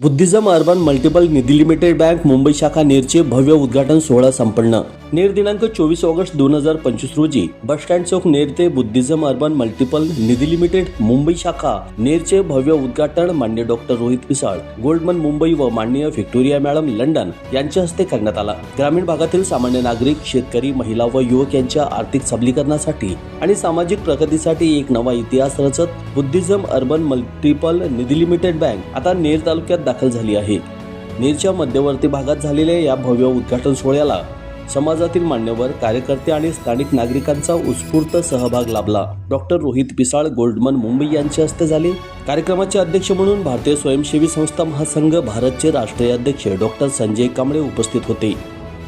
Buddhism urban multiple Nidhi limited bank Mumbai शाखा नेरचे भव्य उद्घाटन सोहळा संपन्न. नेर दिनांक चोवीस ऑगस्ट दोन हजार पंचवीस रोजी बस स्टँड चौक नेर ते Buddhism urban multiple Nidhi limited Mumbai शाखा नेरचे भव्य उद्घाटन मान्य डॉक्टर रोहित पिसाळ गोल्डमन मुंबई व माननीय व्हिक्टोरिया मॅडम लंडन यांच्या हस्ते करण्यात आला. ग्रामीण भागातील सामान्य नागरिक शेतकरी महिला व युवक यांच्या आर्थिक सबलीकरणासाठी आणि सामाजिक प्रगतीसाठी एक नवा इतिहास रचत Buddhism urban multiple Nidhi limited bank आता नेर तालुक्यात दाखल झाली आहे. नेरच्या मध्यवर्ती भागात झालेल्या या भव्य उद्घाटन सोहळ्याला समाजातील मान्यवर कार्यकर्ते आणि स्थानिक नागरिकांचा उत्स्फूर्त सहभाग लाभला. डॉक्टर रोहित पिसाळ गोल्डमन मुंबई यांच्या हस्ते झाले. कार्यक्रमाचे अध्यक्ष म्हणून भारतीय स्वयंसेवी संस्था महासंघ भारतचे राष्ट्रीय अध्यक्ष डॉक्टर संजय कांबळे उपस्थित होते.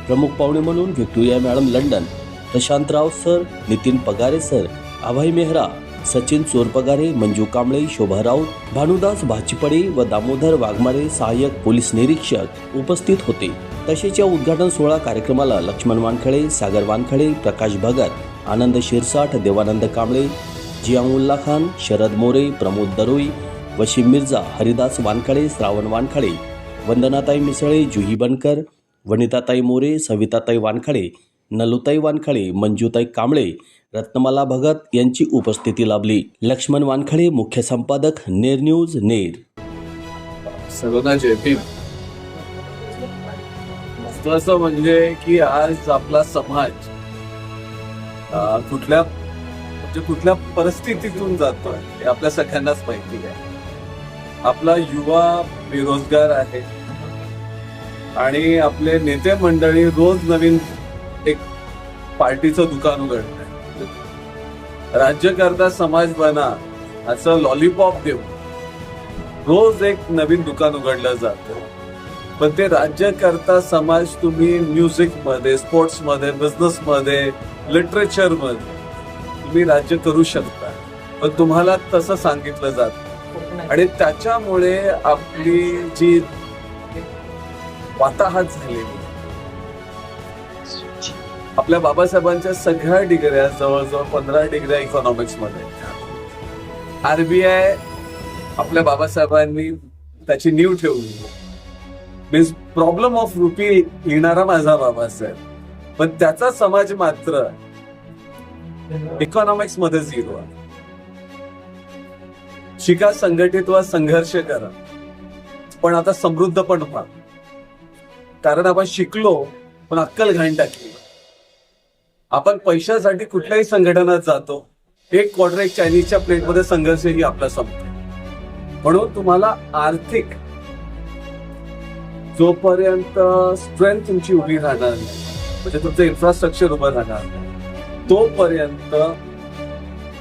प्रमुख पाहुणे म्हणून Victoria madam London Prashantrao sir Nitin Pagare sir Abhay Mehra Sachin Chorpagare Manju Kamble Shobha Raut Bhanudas Bhachipade व दामोदर वाघमारे सहाय्यक पोलीस निरीक्षक उपस्थित होते. तसेच या उद्घाटन सोहळा कार्यक्रमाला लक्ष्मण वानखळे सागर वानखळे प्रकाश भगत आनंद शिरसाठ देवानंद कांबळे जियाउल्ला खान शरद मोरे प्रमोद दरोई वशीम मिर्झा हरिदास वानखळे श्रावण वानखळे वंदनाताई मिसळे जुही बनकर वनिताताई मोरे सविताताई वानखळे नलुताई वानखळे मंजूताई कांबळे रत्नमाला भगत यांची उपस्थिती लाभली. लक्ष्मण वानखळे मुख्य संपादक नेर न्यूज नेर. सर्वांना जय महत्वाचं म्हणजे की आज आपला समाज कुठल्या म्हणजे कुठल्या परिस्थितीतून जातोय हे आपल्या सगळ्यांनाच माहिती आहे. आपला युवा बेरोजगार आहे. आणि आपले नेते मंडळी रोज नवीन एक पार्टीचं दुकान उघडत राज्यकर्ता समाज बना असं लॉलीपॉप देऊ रोज एक नवीन दुकान उघडलं जातं. पण ते राज्यकर्ता समाज तुम्ही म्युझिकमध्ये स्पोर्ट्समध्ये बिझनेस मध्ये लिटरेचरमध्ये तुम्ही राज्य करू शकता. पण तुम्हाला तसं सांगितलं जात आणि त्याच्यामुळे आपली जी वाताहत झालेली आपल्या बाबासाहेबांच्या सगळ्या डिग्र्या जवळजवळ पंधरा डिग्र्या इकॉनॉमिक्समध्ये. आरबीआय आपल्या बाबासाहेबांनी त्याची नीव ठेवली. मीन्स प्रॉब्लेम ऑफ रुपी येणारा माझा बाबासाहेब. पण त्याचा समाज मात्र इकॉनॉमिक्समध्ये झिरो आहे. शिका संघटित वा संघर्ष करा. पण आता समृद्ध पण व्हा. कारण आपण शिकलो पण अक्कल घाण टाकली. आपण पैशासाठी कुठल्याही संघटनात जातो एक क्वार्टर एक चायनीजच्या प्लेटमध्ये संघर्षही आपला संपतो. म्हणून तुम्हाला आर्थिक जोपर्यंत स्ट्रेंथ तुमची उभी राहणार नाही म्हणजे तुमचं इन्फ्रास्ट्रक्चर उभं राहणार नाही तोपर्यंत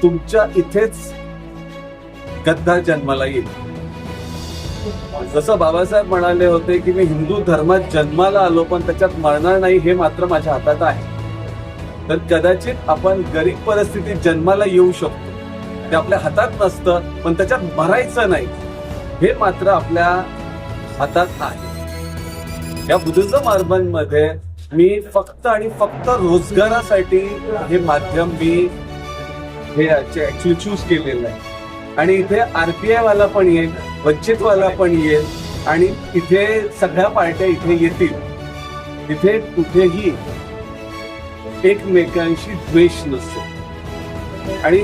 तुमच्या इथेच गद्दार जन्माला येईल. जसं बाबासाहेब म्हणाले होते की मी हिंदू धर्मात जन्माला आलो पण त्याच्यात मरणार नाही हे मात्र माझ्या हातात आहे. तर कदाचित आपण गरीब परिस्थितीत जन्माला येऊ शकतो. ते आपल्या हातात नसतं पण त्याच्यात भरायचं नाही. हे मात्र आपल्या हातात आहे. या बुद्धिझम अर्बनमध्ये मी फक्त आणि फक्त रोजगारासाठी हे माध्यम मी हे ऍक्च्युली चूज केलेलं आहे. आणि इथे आरपीआय वाला पण येईल वंचित वाला पण येईल आणि इथे सगळ्या पार्ट्या इथे येतील. इथे कुठेही एकमेकांशी द्वेष नसतो. आणि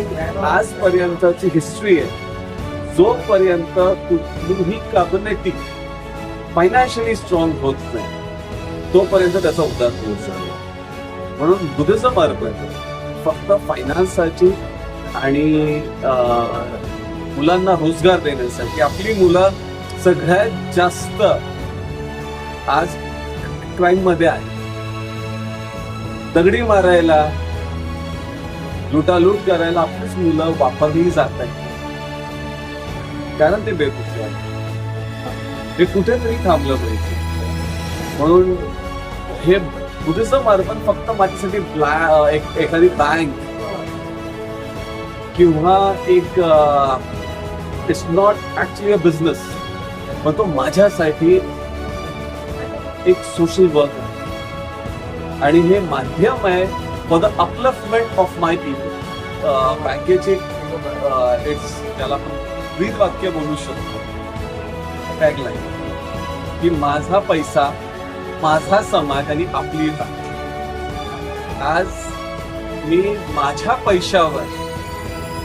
आजपर्यंतची हिस्ट्री आहे जोपर्यंत कुठलीही कॅबिनेटिक फायनान्शियली स्ट्रॉंग होत नाही तोपर्यंत त्याचा उद्धार होऊ शकतो म्हणून बुद्धिझम अर्बन फक्त फायनान्ससाठी आणि मुलांना रोजगार देण्यासाठी. आपली मुलं सगळ्यात जास्त आज क्राईममध्ये आहे दगडी मारायला लुटालूट करायला आपलीच मुलं वापरली जात आहेत. कारण ते बेकुफे आहेत. हे कुठेतरी थांबलं पाहिजे. म्हणून हे बुद्धिझम अर्पण फक्त माझ्यासाठी ब्ला- एक- एखादी बँक किंवा एक it's not actually a business पण तो माझ्यासाठी एक सोशल वर्क आहे आणि हे माध्यम आहे for the upliftment of my people बँकेचे इट्स त्याला आपण ब्रीद वाक्य बोलू शकतो. टॅगलाईन की माझा पैसा माझा समाज आणि आपली बँक आज मी माझ्या पैशावर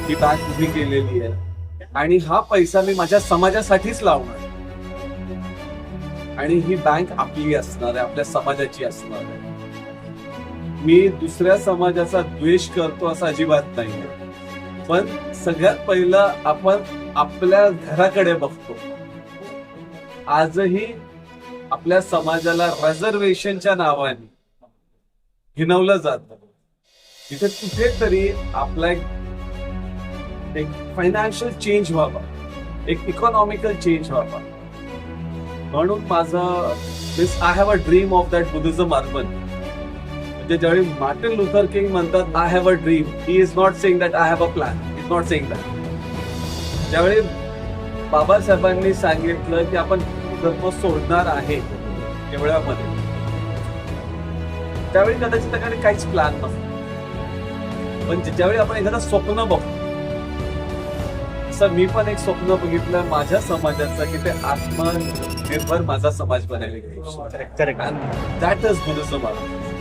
ही बँक उभी केलेली आहे. आणि हा पैसा मी माझ्या समाजासाठीच लावणार. आणि ही बँक आपली असणार आहे आपल्या समाजाची असणार आहे. मी दुसऱ्या समाजाचा द्वेष करतो असं अजिबात नाही. पण सगळ्यात पहिलं आपण आपल्या घराकडे बघतो. आजही आपल्या समाजाला रिझर्वेशनच्या नावाने हिनवलं जात. तिथे कुठेतरी आपला एक एक फायनान्शियल चेंज व्हावा. एक इकॉनॉमिकल चेंज व्हावा. म्हणून माझं this I have a dream of that Buddhism urban म्हणजे ज्यावेळी मार्टिन लुथर किंग म्हणतात I have a dream he is not saying that I have a plan is not saying that ज्यावेळी बाबासाहेबांनी सांगितलं की आपण धर्म सोडणार आहे एवढ्यामध्ये त्यावेळी कदाचित त्याकडे काहीच प्लॅन नसतो पण जे- ज्यावेळी आपण एखादं स्वप्न बघतो मी पण एक स्वप्न बघितलं माझ्या समाजाचं की ते आत्मनिर्भर माझा समाज बनायला दॅट इज बुद्धिझम